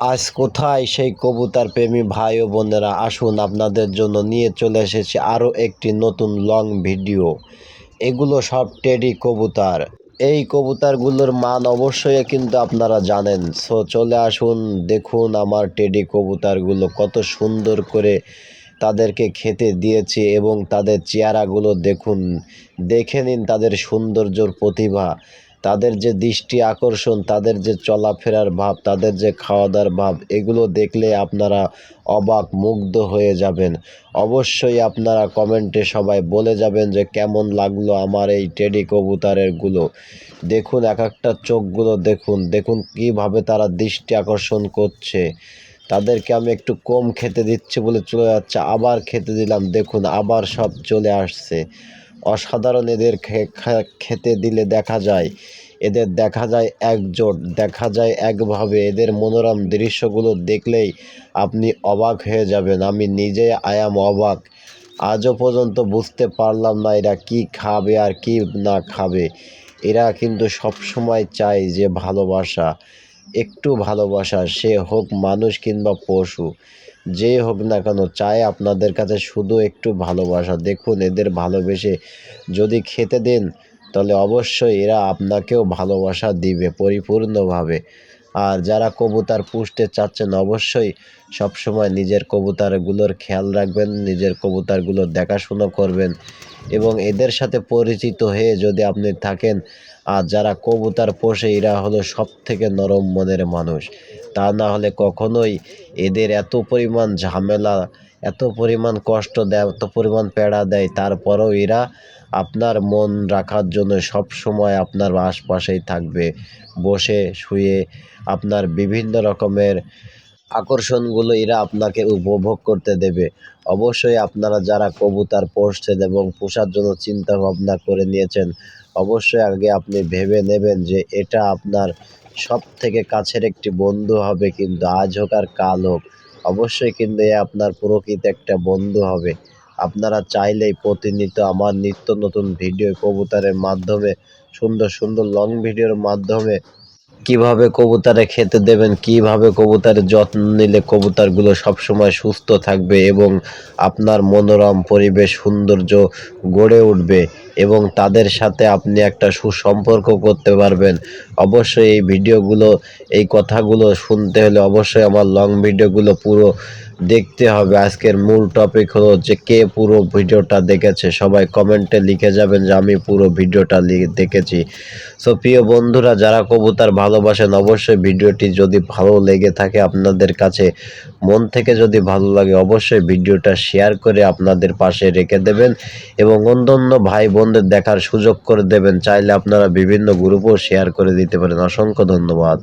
আজ কোথায় সেই কবুতর প্রেমী ভাই ও বোনেরা? আসুন আপনাদের জন্য নিয়ে চলে এসেছি আরও একটি নতুন লং ভিডিও। এগুলো সব টেডি কবুতর। এই কবুতরগুলোর মান অবশ্যই কিন্তু আপনারা জানেন। সো চলে আসুন, দেখুন আমার টেডি কবুতরগুলো কত সুন্দর করে তাদেরকে খেতে দিয়েছি এবং তাদের চেহারাগুলো দেখুন। দেখে নিন তাদের সৌন্দর্যর প্রতিভা। তাদের যে দৃষ্টি আকর্ষণ, তাদের যে চলাফেরার ভাব, তাদের যে খাওয়া দাওয়ার ভাব, এগুলো দেখলে আপনারা অবাক, মুগ্ধ হয়ে যাবেন। অবশ্যই আপনারা কমেন্টে সবাই বলে যাবেন যে কেমন লাগল আমার এই টেডি কবুতরেরগুলো দেখুন, এক একটা চোখগুলো দেখুন দেখুন কীভাবে তারা দৃষ্টি আকর্ষণ করছে। তাদেরকে আমি একটু কম খেতে দিচ্ছি বলে চলে যাচ্ছে, আবার খেতে দিলাম, দেখুন আবার সব চলে আসছে। অসাধারণ এদের খেতে দিলে দেখা যায়, এদের দেখা যায় একজোট দেখা যায় একভাবে। এদের মনোরম দৃশ্যগুলো দেখলেই আপনি অবাক হয়ে যাবেন। আমি নিজে আয়াম অবাক। আজও পর্যন্ত বুঝতে পারলাম না এরা কি খাবে আর কি না খাবে। এরা কিন্তু সব সময় চায় যে ভালোবাসা। একটু ভালোবাসা সে হোক মানুষ কিংবা পশু, যে হোক না কেন চায় আপনাদের কাছে শুধু একটু ভালোবাসা। দেখুন, এদের ভালোবেসে যদি খেতে দেন, তাহলে অবশ্যই এরা আপনাকেও ভালোবাসা দিবে পরিপূর্ণভাবে। আর যারা কবুতর পুষতে চাচ্ছেন অবশ্যই সবসময় নিজের কবুতরগুলোর খেয়াল রাখবেন, নিজের কবুতরগুলো দেখাশুনো করবেন এবং এদের সাথে পরিচিত হয়ে যদি আপনি থাকেন, আর যারা কবুতর পোষে এরা হলো সব থেকে নরম মনের মানুষ। তা না হলে কখনোই এদের এত পরিমাণ ঝামেলা এত পরিমাণ কষ্ট দেয়, এত পরিমাণ পেড়া দেয়, তারপরেও এরা আপনার মন রাখার জন্য সব সময় আপনার আশপাশেই থাকবে। বসে, শুয়ে আপনার বিভিন্ন রকমের আকর্ষণগুলো এরা আপনাকে উপভোগ করতে দেবে। অবশ্যই আপনারা যারা কবুতার পোষছেন এবং পোষার জন্য চিন্তা ভাবনা করে নিয়েছেন, অবশ্যই আগে আপনি ভেবে নেবেন যে এটা আপনার সব থেকে কাছের একটি বন্ধু হবে, কিন্তু আজ হোক আর কাল হোক অবশ্যই কিন্তু এ আপনার প্রকৃত একটা বন্ধু হবে। আপনারা চাইলেই প্রতিনিয়ত আমার নিত্য নতুন ভিডিও কবুতরের মাধ্যমে, সুন্দর সুন্দর লং ভিডিওর মাধ্যমে কীভাবে কবুতারে খেতে দেবেন, কীভাবে কবুতারের যত্ন নিলে কবুতারগুলো সবসময় সুস্থ থাকবে এবং আপনার মনোরম পরিবেশ, সৌন্দর্য গড়ে উঠবে এবং তাদের সাথে আপনি একটা সুসম্পর্ক করতে পারবেন। অবশ্যই এই ভিডিওগুলো, এই কথাগুলো শুনতে হলে অবশ্যই আমার লং ভিডিওগুলো পুরো দেখতে হবে। আজকের মূল টপিক হলো যে কে পুরো ভিডিওটা দেখেছে? সবাই কমেন্টে লিখে যাবেন যে, আমি পুরো ভিডিওটা দেখেছি। সো প্রিয় বন্ধুরা, যারা কবুতর ভালোবাসেন, অবশ্যই ভিডিওটি যদি ভালো লেগে থাকে আপনাদের কাছে, মন থেকে যদি ভালো লাগে, অবশ্যই ভিডিওটা শেয়ার করে আপনাদের পাশে রেখে দেবেন এবং অন্যান্য ভাই বোনদের দেখার সুযোগ করে দেবেন। চাইলে আপনারা বিভিন্ন গ্রুপও শেয়ার করে দিতে পারেন। অসংখ্য ধন্যবাদ।